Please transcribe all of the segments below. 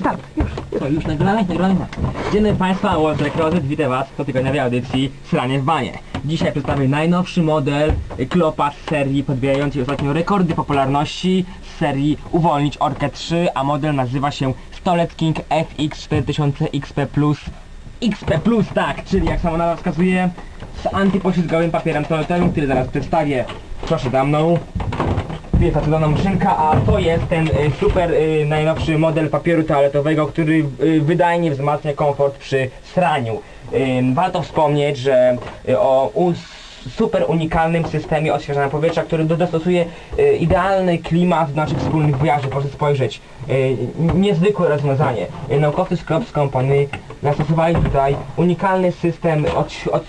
Start, już. To już nagramy. Dzień Państwa, Walter Krozet, witam Was w cotygodniowej audycji Sranie w banie. Dzisiaj przedstawię najnowszy model Klopa z serii podbijającej ostatnio rekordy popularności z serii Uwolnić Orkę 3, a model nazywa się Stolec King FX 4000 XP Plus XP Plus, tak, czyli jak sama nazwa wskazuje z antypoślizgowym papierem toaletowym, który zaraz przedstawię. Proszę za mną. Tu jest zatrudniona maszynka, a to jest ten y, super y, najnowszy model papieru toaletowego, który y, wydajnie wzmacnia komfort przy sraniu. Warto wspomnieć, że o super unikalnym systemie odświeżania powietrza, który do- dostosuje idealny klimat do naszych wspólnych wyjazdów. Proszę spojrzeć. Niezwykłe rozwiązanie. Naukowcy z Klops Company zastosowali tutaj unikalny system od,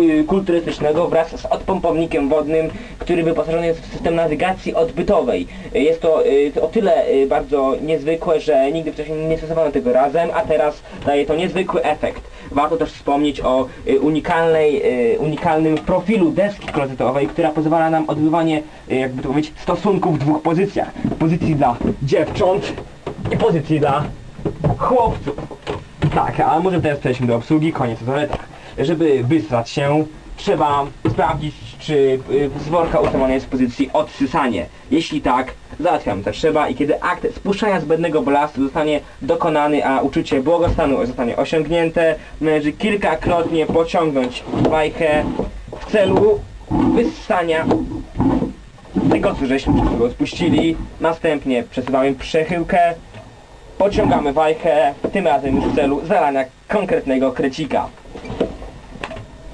y, kulturystycznego wraz z odpompownikiem wodnym, który wyposażony jest w system nawigacji odbytowej. Y, Jest to y, o tyle bardzo niezwykłe, że nigdy wcześniej nie stosowano tego razem, a teraz daje to niezwykły efekt. Warto też wspomnieć o unikalnej, unikalnym profilu deski klozetowej, która pozwala nam odbywanie, jakby to powiedzieć, stosunków w dwóch pozycjach. Pozycji dla dziewcząt i pozycji dla chłopców. Tak, a może teraz przejdźmy do obsługi, koniec o zaletach. Żeby wysrać się, trzeba sprawdzić, czy y, z worka ustawione jest w pozycji odsysanie. Jeśli tak, załatwiamy to trzeba i kiedy akt spuszczania zbędnego balastu zostanie dokonany, a uczucie błogostanu zostanie osiągnięte, należy kilkakrotnie pociągnąć wajchę w celu wyssania tego, co żeśmy przed chwilą spuścili. Następnie przesuwamy przechyłkę, pociągamy wajchę, tym razem już w celu zalania konkretnego krecika.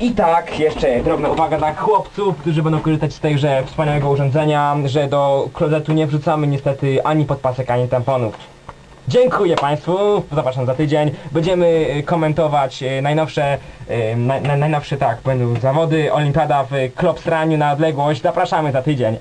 I tak, jeszcze drobna uwaga dla chłopców, którzy będą korzystać z tejże wspaniałego urządzenia, że do klozetu nie wrzucamy niestety ani podpasek, ani tamponów. Dziękuję Państwu, zapraszam za tydzień. Będziemy y, komentować y, najnowsze, na, na, najnowsze tak, będą zawody, olimpiada w klopstraniu na odległość. Zapraszamy za tydzień.